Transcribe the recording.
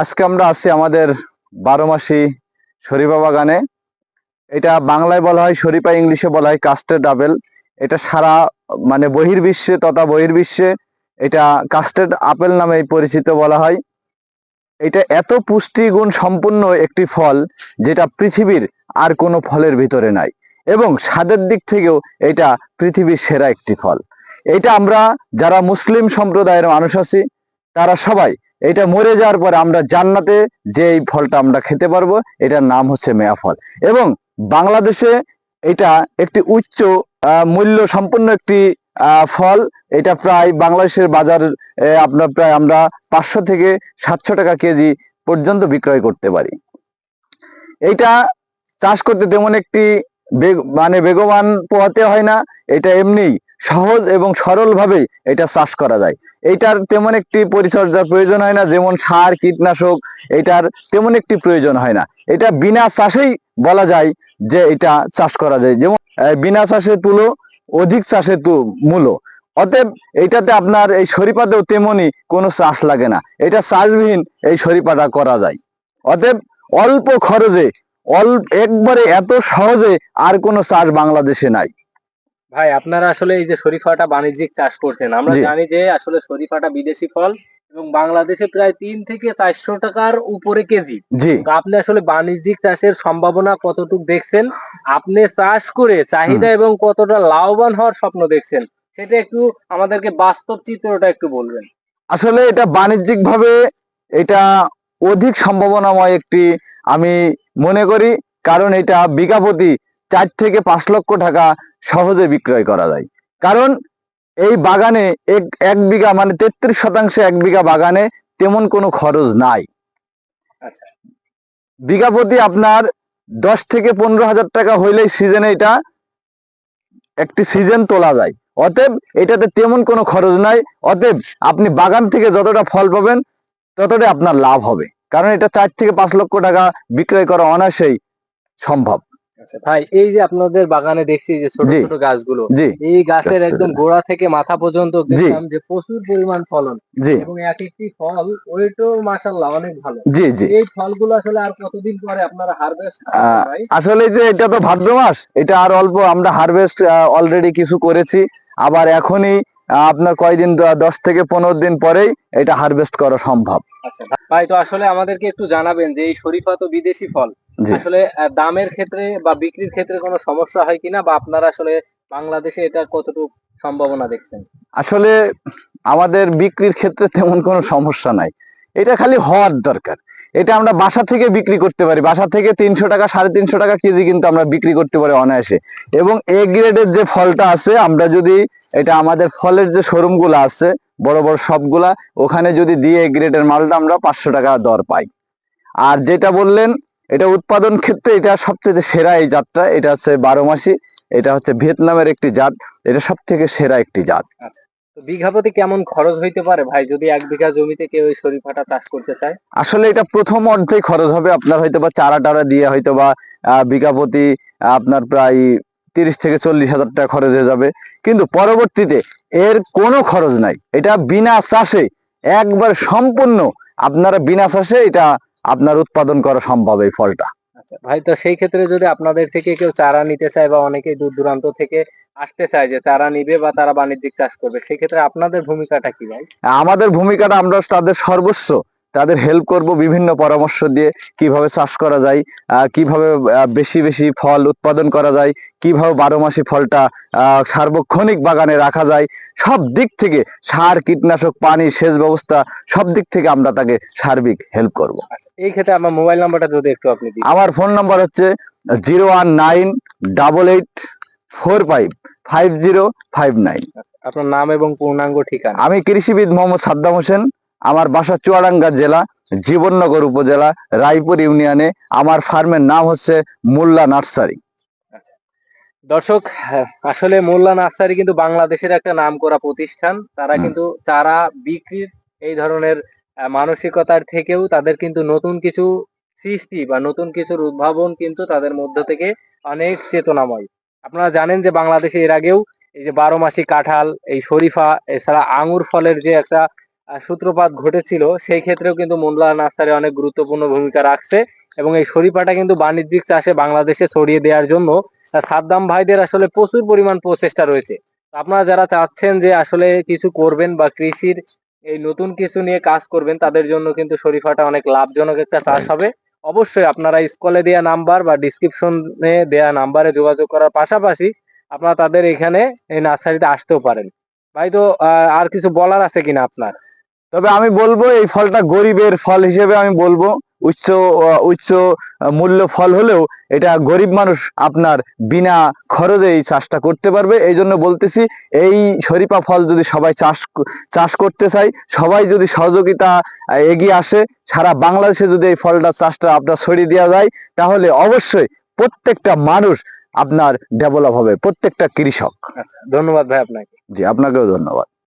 আজকে আমরা আছি আমাদের বারো মাসি শরীফা বাগানে। এটা বাংলায় বলা হয়, শরীফা ইংলিশে বলা হয় কাস্টেড আপেল। এটা সারা মানে বহির্বিশ্বে তথা বহির্বিশ্বে এটা কাস্টেড আপেল নামে পরিচিত বলা হয়। এটা এত পুষ্টিগুণ সম্পূর্ণ একটি ফল যেটা পৃথিবীর আর কোনো ফলের ভিতরে নাই এবং স্বাদের দিক থেকেও এটা পৃথিবীর সেরা একটি ফল। এটা আমরা, যারা মুসলিম সম্প্রদায়ের মানুষ আছি, তারা সবাই এটা মরে যাওয়ার পরে আমরা জান্নাতে যে এই ফলটা আমরা খেতে পারব, এটার নাম হচ্ছে মেয়া ফল। এবং বাংলাদেশে এটা একটি উচ্চ মূল্য সম্পন্ন একটি ফল। এটা প্রায় বাংলাদেশের বাজার আপনার প্রায় আমরা পাঁচশো থেকে সাতশো টাকা কেজি পর্যন্ত বিক্রয় করতে পারি। এইটা চাষ করতে তেমন একটি মানে বেগবান পোহাতে হয় না, এটা এমনি সহজ এবং সরল ভাবে এটা চাষ করা যায়। এইটার তেমন একটি পরিচর্যার প্রয়োজন হয় না, যেমন সার, কীটনাশক, এটার তেমন একটি প্রয়োজন হয় না। এটা বিনা চাষেই বলা যায় যে এটা চাষ করা যায়। যেমন বিনা চাষে তুলো, অধিক চাষে তু মূলো। অতএব এটাতে আপনার এই শরীপাতেও তেমনই কোনো চাষ লাগে না। এটা চাষবিহীন এই শরীপাটা করা যায়। অতএব অল্প খরচে একবারে এত সহজে আর কোনো চাষ বাংলাদেশে নাই। ভাই আপনারা আসলে এই যে শরীফাটা বাণিজ্যিক চাষ করছেন আমরা জানি যে আসলে শরীফাটা বিদেশি ফল এবং বাংলাদেশে প্রায় তিন থেকে চারশো টাকার উপরে কেজি। আপনি আসলে বাণিজ্যিক চাষের সম্ভাবনা কতটুকু দেখছেন? আপনি চাষ করে চাহিদা এবং কতটা লাভবান হওয়ার স্বপ্ন দেখছেন সেটা একটু আমাদেরকে বাস্তব চিত্রটা একটু বলবেন। আসলে এটা বাণিজ্যিক ভাবে এটা অধিক সম্ভাবনাময় একটি আমি মনে করি কারণ এটা বিঘা প্রতি চার থেকে পাঁচ লক্ষ টাকা সহজে বিক্রয় করা যায়। কারণ এই বাগানে এক এক বিঘা মানে তেত্রিশ শতাংশে এক বিঘা বাগানে তেমন কোনো খরচ নাই। আচ্ছা। বিঘা প্রতি আপনার দশ থেকে পনেরো হাজার টাকা হইলেই সিজনে এটা একটি সিজন তোলা যায়। অতএব এটাতে তেমন কোনো খরচ নাই। অতএব আপনি বাগান থেকে যতটা ফল পাবেন ততটাই আপনার লাভ হবে। কারণ এটা চার থেকে পাঁচ লক্ষ টাকা বিক্রয় করা অনায়াসেই সম্ভব। আচ্ছা ভাই এই যে আপনাদের বাগানে দেখছি যে ছোট ছোট গাছগুলো এই গাছের একদম গোড়া থেকে মাথা পর্যন্ত দেখলাম যে প্রচুর পরিমাণ ফলন এবং এক একটি ফল ওইটাও মাশাল্লাহ অনেক ভালো। জি জি। এই ফলগুলো আসলে আর কতদিন পরে আপনারা হারভেস্ট আহ, আসলে যে এটা তো ভাদ্র মাস এটা আর অল্প আমরা হারভেস্ট অলরেডি কিছু করেছি। আবার এখনই আপনার কয়দিন দশ থেকে পনেরো দিন পরেই এটা হারভেস্ট করা সম্ভব। আচ্ছা ভাই তো আসলে আমাদেরকে একটু জানাবেন যে এই শরীফা তো বিদেশি ফল। আসলে দামের ক্ষেত্রে বা বিক্রির ক্ষেত্রে কোনো সমস্যা হয় কিনা বা আপনারা আসলে বাংলাদেশে এটা কতটুকু সম্ভাবনা দেখছেন? আসলে আমাদের বিক্রির ক্ষেত্রে তেমন কোনো সমস্যা নাই। এটা খালি হওয়ার দরকার। এটা আমরা বাসা থেকে বিক্রি করতে পারি। বাসা থেকে তিনশো টাকা, সাড়ে তিনশো টাকা কেজি কিন্তু আমরা বিক্রি করতে পারি অনায়াসে। এবং এ গ্রেডের যে ফলটা আছে, আমরা যদি এটা আমাদের ফলের যে শোরুমগুলো আছে, বড় বড় সবগুলা, ওখানে যদি দিয়ে এ গ্রেডের মালটা আমরা পাঁচশো টাকা দর পাই। আর যেটা বললেন, এটা উৎপাদন ক্ষেত্রে এটা সবচেয়ে সেরা এই জাতটা, এটা হচ্ছে বারো মাসি, এটা হচ্ছে ভিয়েতনামের একটি জাত, এটা সব থেকে সেরা একটি জাত। তো বিঘা প্রতি কেমন খরচ হইতে পারে ভাই? যদি এক বিঘা জমিতে কেউ এই শরীফাটা চাষ করতে চায়? আসলে এটা প্রথম অর্ধেই খরচ হবে। আপনার হয়তো বা চারা টারা দিয়ে হয়তো বা আহ, বিঘা প্রতি আপনার প্রায় তিরিশ থেকে চল্লিশ হাজার টাকা খরচ হয়ে যাবে। কিন্তু পরবর্তীতে এর কোনো খরচ নাই। এটা বিনা চাষে একবার সম্পূর্ণ আপনারা বিনা চাষে এটা আপনার উৎপাদন করা সম্ভব এই ফলটা। ভাই, তো সেই ক্ষেত্রে যদি আপনাদের থেকে কেউ চারা নিতে চায় বা অনেকে দূর দূরান্ত থেকে আসতে চায় যে তারা নিবে বা তারা বাণিজ্যিক চাষ করবে সেক্ষেত্রে আপনাদের ভূমিকাটা কি, ভাই? আমাদের ভূমিকাটা আমরা তাদের সর্বস্ব। তাদের হেল্প করব বিভিন্ন পরামর্শ দিয়ে কীভাবে চাষ করা যায় কীভাবে বেশি বেশি ফল উৎপাদন করা যায় কীভাবে বারো মাসি ফলটা সার্বক্ষণিক বাগানে রাখা যায় সব দিক থেকে সার কীটনাশক পানি সেচ ব্যবস্থা সব দিক থেকে আমরা তাকে সার্বিক হেল্প করব। আচ্ছা এই ক্ষেত্রে আমার মোবাইল নাম্বারটা যদি একটু আপনি আমার ফোন নাম্বার হচ্ছে zero one nine double eight four five five zero five nine আপনার নাম এবং পূর্ণাঙ্গ ঠিকানা। আমি কৃষিবিদ মোহাম্মদ সাদ্দাম হোসেন। আমার বাসা চুয়াডাঙ্গা জেলা জীবননগর উপজেলা রায়পুর ইউনিয়নে। আমার ফার্মের নাম হচ্ছে মোল্লা নার্সারি। দর্শক আসলে মোল্লা নার্সারি কিন্তু বাংলাদেশের একটা নাম করা প্রতিষ্ঠান। তারা কিন্তু চারা বিক্রির এই ধরনের মানসিকতার থেকেও তাদের কিন্তু নতুন কিছু সৃষ্টি বা নতুন কিছুর উদ্ভাবন কিন্তু তাদের মধ্য থেকে অনেক চেতনাময়। আপনারা জানেন যে বাংলাদেশে এর আগেও এই যে বারো মাসি কাঁঠাল এই শরীফা এছাড়া আঙুর ফলের যে একটা সূত্রপাত ঘটেছিল সেই ক্ষেত্রেও কিন্তু মোল্লা নার্সারি অনেক গুরুত্বপূর্ণ ভূমিকা রাখছে এবং এই শরীফাটা কিন্তু বাণিজ্যিক চাষে বাংলাদেশে ছড়িয়ে দেওয়ার জন্য সাদ্দাম ভাইদের আসলে প্রচুর পরিমাণ প্রচেষ্টা রয়েছে। আপনারা যারা চাচ্ছেন যে আসলে কিছু করবেন বা কৃষির এই নতুন কিছু নিয়ে কাজ করবেন তাদের জন্য কিন্তু শরীফাটা অনেক লাভজনক একটা চাষ হবে। অবশ্যই আপনারা স্কলে দেওয়া নাম্বার বা ডিসক্রিপশনে দেওয়া নাম্বারে যোগাযোগ করার পাশাপাশি আপনারা তাদের এখানে এই নার্সারিতে আসতেও পারেন। ভাই তো আহ, আর কিছু বলার আছে কিনা আপনার? তবে আমি বলব এই ফলটা গরিবের ফল হিসেবে আমি বলব। উচ্চ উচ্চ মূল্য ফল হলেও এটা গরিব মানুষ আপনার বিনা খরচে এই চাষটা করতে পারবে। এই জন্য বলতেছি এই শরীফা ফল যদি সবাই চাষ চাষ করতে চায় সবাই যদি সহযোগিতা এগিয়ে আসে সারা বাংলাদেশে যদি এই ফলটা চাষটা আপনার ছড়িয়ে দেওয়া যায় তাহলে অবশ্যই প্রত্যেকটা মানুষ আপনার ডেভেলপ হবে প্রত্যেকটা কৃষক। আচ্ছা ধন্যবাদ ভাই আপনাকে। জি আপনাকেও ধন্যবাদ।